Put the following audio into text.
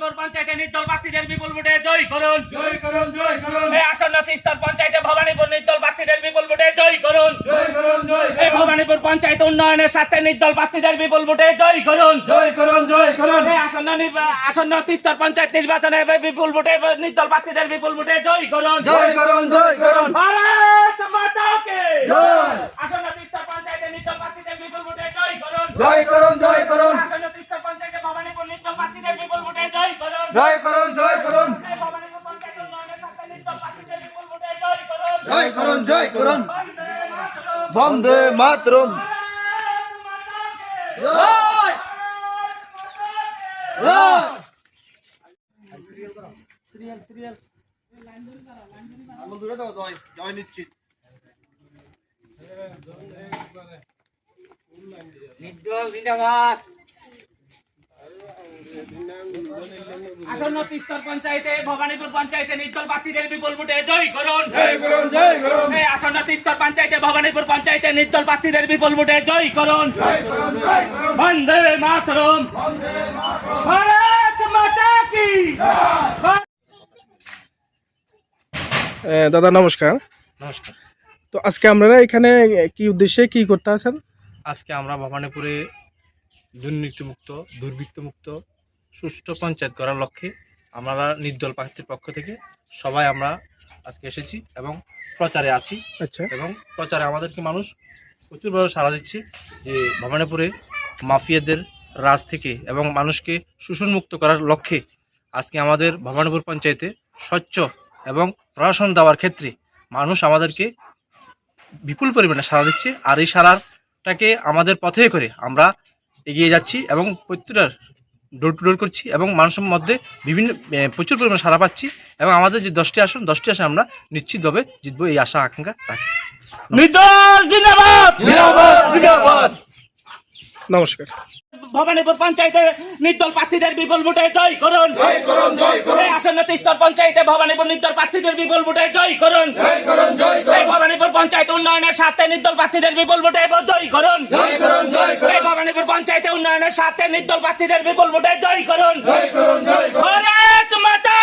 ভবানীপুর পঞ্চায়েতে নির্দল প্রার্থীদের বিপুল ভোটে জয় করুন জয় করুন জয় করুন এই আসন্ন ত্রিস্তর পঞ্চায়েতে ভবানীপুর নির্দল প্রার্থীদের বিপুল ভোটে জয় করুন জয় করুন জয় এই ভবানীপুর পঞ্চায়েত উন্নয়নের স্বার্থে নির্দল প্রার্থীদের বিপুল ভোটে জয় করুন জয় করুন জয় করুন এই আসন্ন আসন্ন ত্রিস্তর পঞ্চায়েত নির্বাচনে বিপুল ভোটে নির্দল প্রার্থীদের বিপুল ভোটে জয় করুন জয় করুন জয় করুন ভারত মাতাকে জয়। আসন্ন ত্রিস্তর পঞ্চায়েতে নির্দল প্রার্থীদের বিপুল ভোটে জয় করুন জয় করুন জয় করুন আসন্ন ত্রিস্তর পঞ্চায়েতে ভবানীপুর নির্দল প্রার্থীদের বিপুল ভোটে জয় করুন জয় করুন। জয় করুন জয় করুন। বন্দে মাতরম। জয়। দূরে দাও জয়। জয় নিশ্চিত আসন্ন তিস্তর পঞ্চায়েতে ভবানীপুর পঞ্চায়েতে নির্দল প্রার্থীদের বিপুল ভোটে জয় করুন। জয় করুন জয় করুন। এই আসন্ন তিস্তর পঞ্চায়েতে ভবানীপুর পঞ্চায়েতে নির্দল প্রার্থীদের বিপুল ভোটে জয় করুন। বন্দে মাতরম। ভারত মাতা কি? দাদা নমস্কার। নমস্কার। তো আজকে আপনারা এখানে কি উদ্দেশ্যে কি করতে আছেন? আজকে আমরা ভবানীপুরে দুর্নীতিমুক্ত দুর্বৃত্তমুক্ত সুষ্ঠু পঞ্চায়েত করার লক্ষ্যে আমরা নির্দল প্রার্থীর পক্ষ থেকে সবাই আমরা আজকে এসেছি এবং প্রচারে আছি। আচ্ছা। এবং প্রচারে আমাদেরকে মানুষ প্রচুরভাবে সাড়া দিচ্ছে যে ভবানীপুরে মাফিয়াদের রাজ থেকে এবং মানুষকে শোষণমুক্ত করার লক্ষ্যে আজকে আমাদের ভবানীপুর পঞ্চায়েতে স্বচ্ছ এবং প্রশাসন দেওয়ার ক্ষেত্রে মানুষ আমাদেরকে বিপুল পরিমাণে সাড়া দিচ্ছে। আর এই সাড়াটাকে আমাদের পথে করে আমরা এগিয়ে যাচ্ছি এবং প্রত্যেকটা ডোর টু ডোর করছি এবং মানুষের মধ্যে বিভিন্ন প্রচুর পরিমাণে সারা পাচ্ছি এবং আমাদের যে দশটি আসন দশটি আসন আমরা নিশ্চিতভাবে জিতবো এই আশা আকাঙ্ক্ষা রাখি। নমস্কার। ভবানীপুর পঞ্চায়েতে নির্দল প্রার্থীদের বিপুল ভোটে জয় করুন। আসন্ন তিস্তর পঞ্চায়েতে ভবানীপুর নির্দল প্রার্থীদের বিপুল ভোটে জয় করুন। ভবানীপুর পঞ্চায়েত উন্নয়নের স্বার্থে নির্দল প্রার্থীদের বিপুল ভোটে জয় করুন। ভবানীপুর পঞ্চায়েতে উন্নয়নের স্বার্থে নির্দল প্রার্থীদের বিপুল ভোটে জয় করুন। ভারত মাতা